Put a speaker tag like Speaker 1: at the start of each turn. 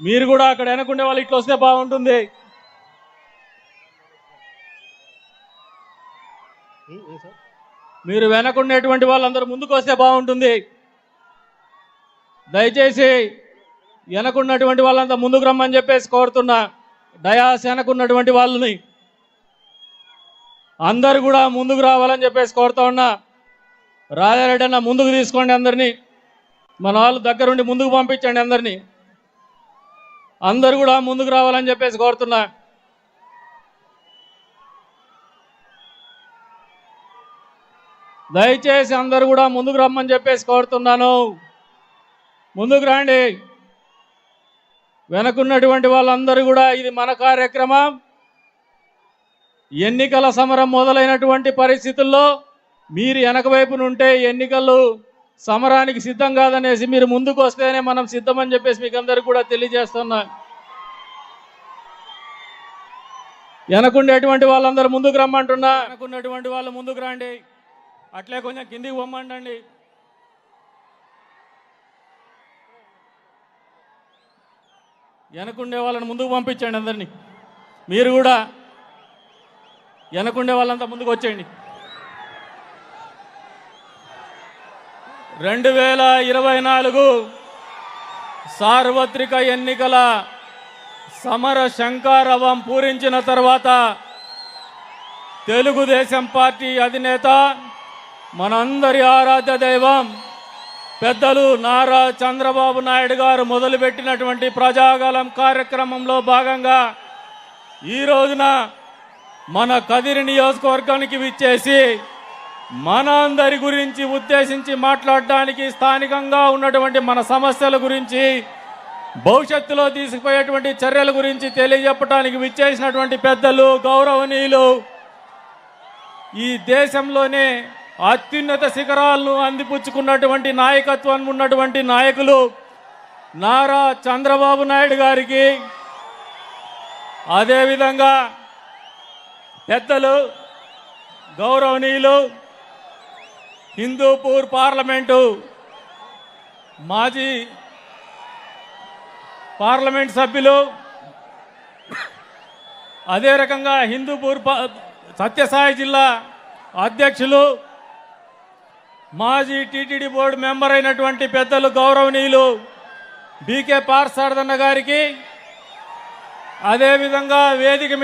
Speaker 1: మీరు కూడా అక్కడ వెనకుండే వాళ్ళు ఇట్లా వస్తే బాగుంటుంది. మీరు వెనకుండేటువంటి వాళ్ళందరూ ముందుకు వస్తే బాగుంటుంది. దయచేసి వెనకున్నటువంటి వాళ్ళంతా ముందుకు రమ్మని చెప్పేసి కోరుతున్నా. డయాస్ వెనకున్నటువంటి వాళ్ళని అందరు కూడా ముందుకు రావాలని చెప్పేసి కోరుతా ఉన్నా. రాజారెడ్డి అన్న ముందుకు తీసుకోండి అందరినీ. మన వాళ్ళు దగ్గరుండి ముందుకు పంపించండి అందరినీ. అందరు కూడా ముందుకు రావాలని చెప్పేసి కోరుతున్నా. దయచేసి అందరు కూడా ముందుకు రమ్మని చెప్పేసి కోరుతున్నాను. ముందుకు రండి. వెనకున్నటువంటి వాళ్ళందరూ కూడా ఇది మన కార్యక్రమం. ఎన్నికల సమరం మొదలైనటువంటి పరిస్థితుల్లో మీరు వెనక ఉంటే ఎన్నికలు సమరానికి సిద్ధం కాదనేసి మీరు ముందుకు వస్తేనే మనం సిద్ధమని చెప్పేసి మీకు అందరికి కూడా తెలియజేస్తున్నా. వెనకుండేటువంటి వాళ్ళందరూ ముందుకు రమ్మంటున్నా? వెనకున్నటువంటి వాళ్ళు ముందుకు రండి. అట్లే కొంచెం కిందికి పొమ్మండి వెనకుండే వాళ్ళని ముందుకు పంపించండి అందరినీ. మీరు కూడా వెనకుండే వాళ్ళంతా ముందుకు వచ్చేయండి. రెండు వేల ఇరవై నాలుగు సార్వత్రిక ఎన్నికల సమర శంకారవం పూరించిన తర్వాత తెలుగుదేశం పార్టీ అధినేత మనందరి ఆరాధ్య దైవం పెద్దలు నారా చంద్రబాబు నాయుడు గారు మొదలుపెట్టినటువంటి ప్రజాగలం కార్యక్రమంలో భాగంగా ఈ రోజున మన కదిరి నియోజకవర్గానికి విచ్చేసి మన అందరి గురించి ఉద్దేశించి మాట్లాడడానికి స్థానికంగా ఉన్నటువంటి మన సమస్యల గురించి భవిష్యత్తులో తీసుకుపోయేటువంటి చర్యల గురించి తెలియజెప్పడానికి విచ్చేసినటువంటి పెద్దలు గౌరవనీయులు ఈ దేశంలోనే అత్యున్నత శిఖరాలను అందిపుచ్చుకున్నటువంటి నాయకత్వం ఉన్నటువంటి నాయకులు నారా చంద్రబాబు నాయుడు గారికి. అదేవిధంగా పెద్దలు గౌరవనీయులు హిందూపూర్ పార్లమెంటు. మాజీ పార్లమెంట్ సభ్యులు. అదే రకంగా హిందూపూర్ సత్యసాయి జిల్లా అధ్యక్షులు. మాజీ టీటీడీ బోర్డు మెంబర్ అయినటువంటి పెద్దలు గౌరవనీయులు బీకే పార్సారదన్న గారికి. అదేవిధంగా వేదిక